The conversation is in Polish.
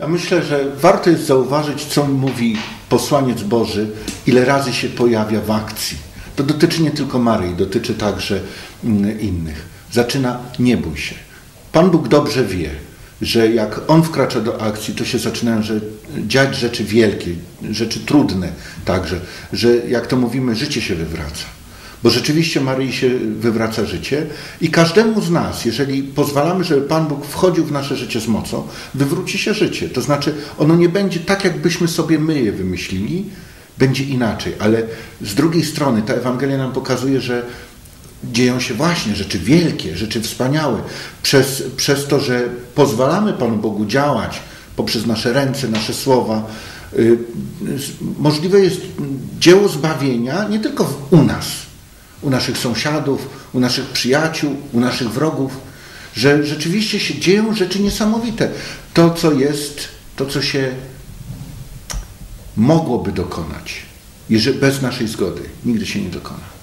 Ja myślę, że warto jest zauważyć, co mówi posłaniec Boży, ile razy się pojawia w akcji. To dotyczy nie tylko Maryi, dotyczy także mm, innych. Zaczyna nie bój się. Pan Bóg dobrze wie, że jak On wkracza do akcji, to się zaczynają że, dziać rzeczy wielkie, rzeczy trudne także, że jak to mówimy, życie się wywraca. Bo rzeczywiście Maryi się wywraca życie i każdemu z nas, jeżeli pozwalamy, żeby Pan Bóg wchodził w nasze życie z mocą, wywróci się życie. To znaczy, ono nie będzie tak, jakbyśmy sobie my je wymyślili, będzie inaczej. Ale z drugiej strony ta Ewangelia nam pokazuje, że dzieją się właśnie rzeczy wielkie, rzeczy wspaniałe. Przez, przez to, że pozwalamy Panu Bogu działać poprzez nasze ręce, nasze słowa, y, możliwe jest dzieło zbawienia nie tylko u nas, u naszych sąsiadów, u naszych przyjaciół, u naszych wrogów, że rzeczywiście się dzieją rzeczy niesamowite. To, co jest, to, co się mogłoby dokonać, jeżeli bez naszej zgody, nigdy się nie dokona.